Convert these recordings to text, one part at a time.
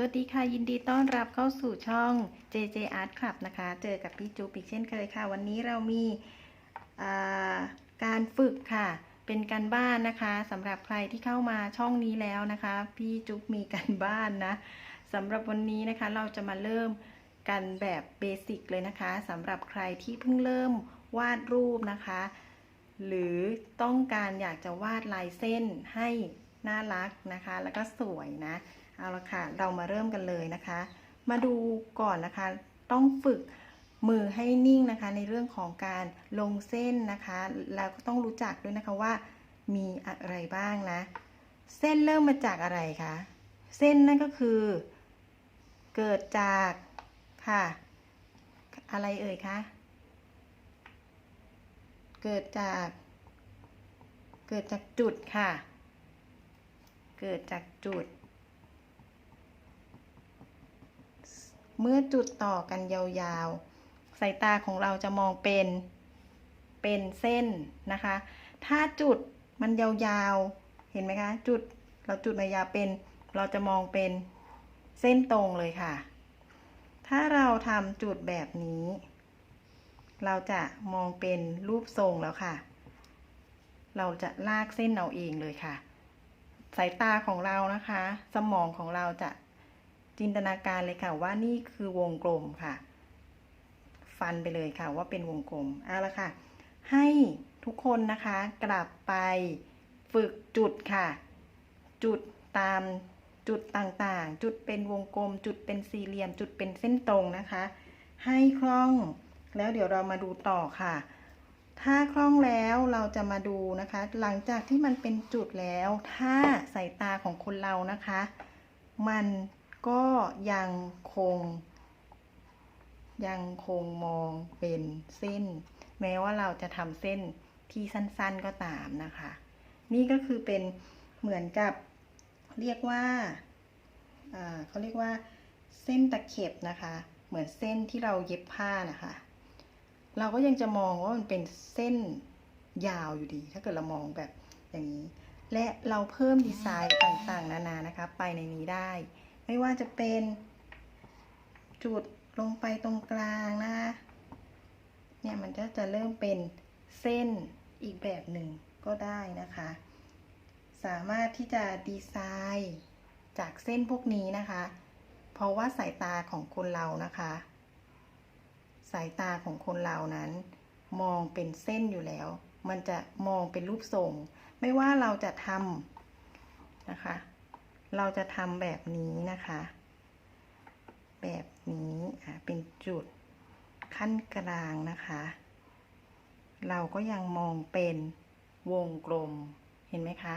สวัสดีค่ะ ยินดีต้อนรับเข้าสู่ช่อง JJ Art Club นะคะ เจอกับพี่จูปิกเช่นเคยค่ะ วันนี้เรามีาการฝึกค่ะ เป็นการบ้านนะคะสำหรับใครที่เข้ามาช่องนี้แล้วนะคะ พี่จุ๊บมีการบ้านนะสำหรับวันนี้นะคะเราจะมาเริ่มกันแบบเบสิกเลยนะคะสำหรับใครที่เพิ่งเริ่มวาดรูปนะคะ หรือต้องการอยากจะวาดลายเส้นให้น่ารักนะคะ แล้วก็สวยนะ เอาละค่ะ เรามาเริ่มกันเลยนะคะ มาดูก่อนนะคะ ต้องฝึกมือให้นิ่งนะคะ ในเรื่องของการลงเส้นนะคะ แล้วก็ต้องรู้จักด้วยนะคะว่า มีอะไรบ้างนะ เส้นเริ่มมาจากอะไรคะ เส้นนั่นก็คือ เกิดจากค่ะ อะไรเอ่ยคะ เกิดจาก เกิดจากจุดค่ะ เกิดจากจุด เมื่อจุดต่อกันยาวๆ สายตาของเราจะมองเป็น เป็นเส้นนะคะ ถ้าจุดมันยาวๆ เห็นไหมคะ จุดเราจุดมายาวเป็น เราจะมองเป็นเส้นตรงเลยค่ะ ถ้าเราทำจุดแบบนี้ เราจะมองเป็นรูปทรงแล้วค่ะ เราจะลากเส้นเอาเองเลยค่ะ สายตาของเรานะคะ สมองของเราจะ จินตนาการเลยค่ะว่านี่คือวงกลมค่ะ ฟันไปเลยค่ะว่าเป็นวงกลมเอาละค่ะ ให้ทุกคนนะคะกลับไปฝึกจุดค่ะ จุดตามจุดต่างๆ จุดเป็นวงกลม จุดเป็นสี่เหลี่ยม จุดเป็นเส้นตรงนะคะ ให้คล่องแล้วเดี๋ยวเรามาดูต่อค่ะ ถ้าคล่องแล้วเราจะมาดูนะคะ หลังจากที่มันเป็นจุดแล้ว ถ้าสายตาของคนเรานะคะ มัน ก็ยังคง ยังคงมองเป็นเส้น แม้ว่าเราจะทำเส้นที่สั้นๆก็ตามนะคะ นี่ก็คือเป็นเหมือนกับเรียกว่าอ่าเขาเรียกว่าเส้นตะเข็บนะคะ เหมือนเส้นที่เราเย็บผ้านะคะ เราก็ยังจะมองว่ามันเป็นเส้นยาวอยู่ดี ถ้าเกิดเรามองแบบอย่างนี้ และเราเพิ่มดีไซน์ต่างๆ นานานะคะ ไปในนี้ได้ ไม่ว่าจะเป็นจุดลงไปตรงกลางนะคะเนี่ยมันก็จะเริ่มเป็นเส้นอีกแบบหนึ่งก็ได้นะคะ สามารถที่จะดีไซน์จากเส้นพวกนี้นะคะ เพราะว่าสายตาของคนเรานะคะ สายตาของคนเรานั้น มองเป็นเส้นอยู่แล้ว มันจะมองเป็นรูปทรง ไม่ว่าเราจะทำนะคะ เราจะทำแบบนี้นะคะ แบบนี้อะเป็นจุดขั้นกลางนะคะ เราก็ยังมองเป็นวงกลมเห็นไหมคะ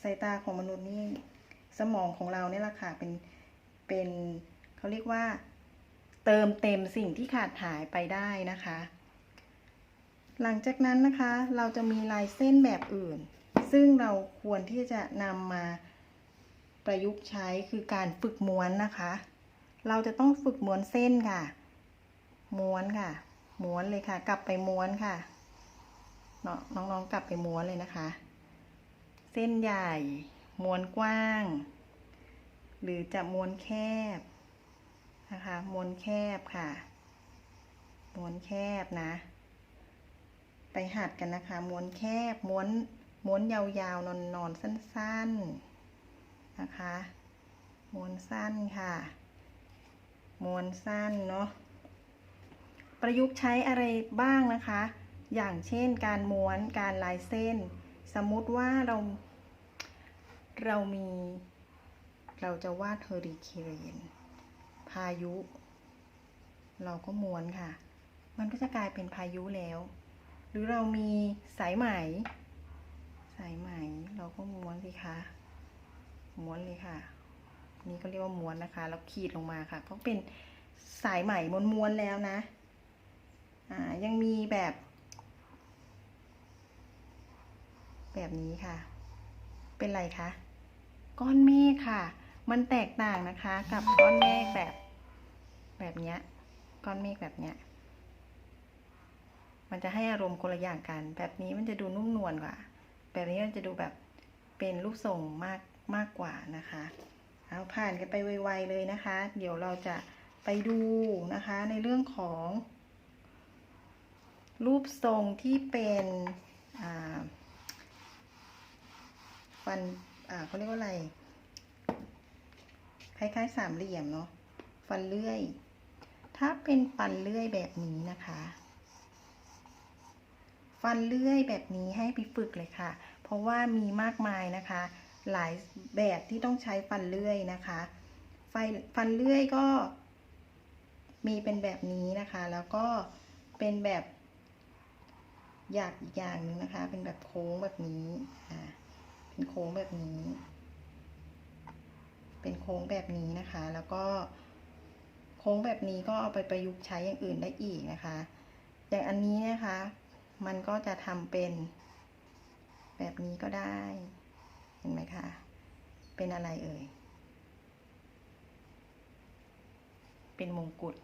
สายตาของมนุษย์นี่สมองของเราเนี่ยแหละค่ะเป็นเป็นเขาเรียกว่า เติมเต็มสิ่งที่ขาดหายไปได้นะคะ หลังจากนั้นนะคะ เราจะมีลายเส้นแบบอื่น ซึ่งเราควรที่จะนำมา ประยุกต์ใช้คือการฝึกม้วนนะคะ เราจะต้องฝึกม้วนเส้นค่ะ ม้วนค่ะ ม้วนเลยค่ะ กลับไปม้วนค่ะเนาะน้องๆกลับไปม้วนเลยนะคะ เส้นใหญ่ ม้วนกว้าง หรือจะม้วนแคบนะคะ ม้วนแคบค่ะ ม้วนแคบนะ ไปหัดกันนะคะ ม้วนแคบ ม้วน ม้วนยาวๆ นอนๆ สั้น ๆ นะคะม้วนสั้นค่ะม้วนสั้นเนาะประยุกต์ใช้อะไรบ้างนะคะ อย่างเช่นการม้วนการลายเส้น สมมุติว่าเรา เรามี เราจะวาดเฮอริเคนพายุ เราก็ม้วนค่ะ มันก็จะกลายเป็นพายุแล้ว หรือเรามีสายไหม สายไหมเราก็ม้วนสิคะ ม้วนเลยค่ะ นี่ก็เรียกว่าม้วนนะคะแล้วขีดลงมาค่ะ เพราะเป็นสายไหมม้วนๆแล้วนะ อ่า ยังมีแบบ แบบนี้ค่ะ เป็นไรคะ ก้อนเมฆค่ะ มันแตกต่างนะคะ กับก้อนเมฆแบบ แบบเนี้ย ก้อนเมฆแบบเนี้ย มันจะให้อารมณ์คนละอย่างกัน แบบนี้มันจะดูนุ่มนวลกว่า แบบนี้มันจะดูแบบเป็นรูปทรงมาก มากกว่านะคะ เอาผ่านกันไปไวๆเลยนะคะ เดี๋ยวเราจะไปดูนะคะในเรื่องของ รูปทรงที่เป็นฟันเขาเรียกว่าอะไร คล้ายๆสามเหลี่ยมเนาะ ฟันเลื่อย ถ้าเป็นฟันเลื่อยแบบนี้นะคะ ฟันเลื่อยแบบนี้ให้ไปฝึกเลยค่ะ เพราะว่ามีมากมายนะคะ หลายแบบที่ต้องใช้ฟันเลื่อยนะคะไฟฟันเลื่อยก็ มีเป็นแบบนี้นะคะ แล้วก็เป็นแบบอยากอีกอย่างหนึ่งนะคะ เป็นแบบโค้งแบบนี้อ่าเป็นโค้งแบบนี้ เป็นโค้งแบบนี้นะคะ แล้วก็โค้งแบบนี้ก็เอาไปประยุกต์ใช้อย่างอื่นได้อีกนะคะ อย่างอันนี้นะคะ มันก็จะทำเป็นแบบนี้ก็ได้ เห็นไหมคะ เป็นอะไรเอ่ย เป็นมงกุฎ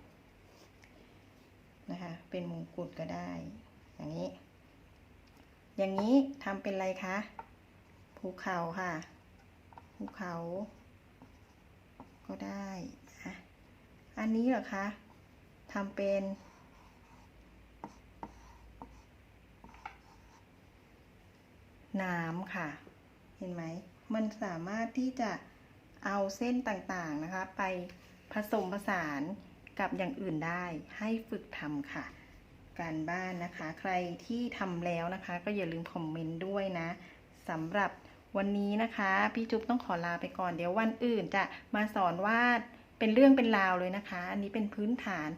นะคะ เป็นมงกุฎก็ได้ อย่างนี้ อย่างนี้ทำเป็นอะไรคะภูเขาค่ะภูเขา ก็ได้นะอันนี้เหรอคะทำเป็นน้ำค่ะ เห็นไหม มันสามารถที่จะเอาเส้นต่างๆนะคะ ไปผสมผสานกับอย่างอื่นได้ให้ฝึกทำค่ะ การบ้านนะคะ ใครที่ทำแล้วนะคะ ก็อย่าลืมคอมเมนต์ด้วยนะสำหรับวันนี้นะคะ พี่จุ๊บต้องขอลาไปก่อนเดี๋ยววันอื่นจะมาสอนวาดเป็นเรื่องเป็นราวเลยนะคะ อันนี้เป็นพื้นฐาน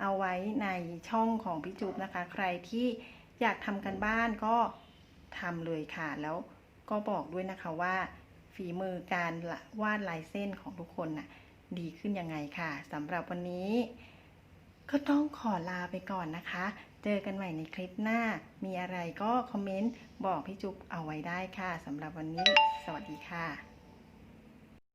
เอาไว้ในช่องของพี่จุ๊บนะคะ ใครที่อยากทำกันบ้านก็ทำเลยค่ะแล้ว ก็บอกด้วยนะคะว่า ฝีมือการวาดลายเส้นของทุกคนน่ะดีขึ้นยังไงค่ะสำหรับวันนี้ ก็ต้องขอลาไปก่อนนะคะ เจอกันใหม่ในคลิปหน้า มีอะไรก็คอมเมนต์บอกพี่จุ๊บเอาไว้ได้ค่ะสำหรับวันนี้ สวัสดีค่ะ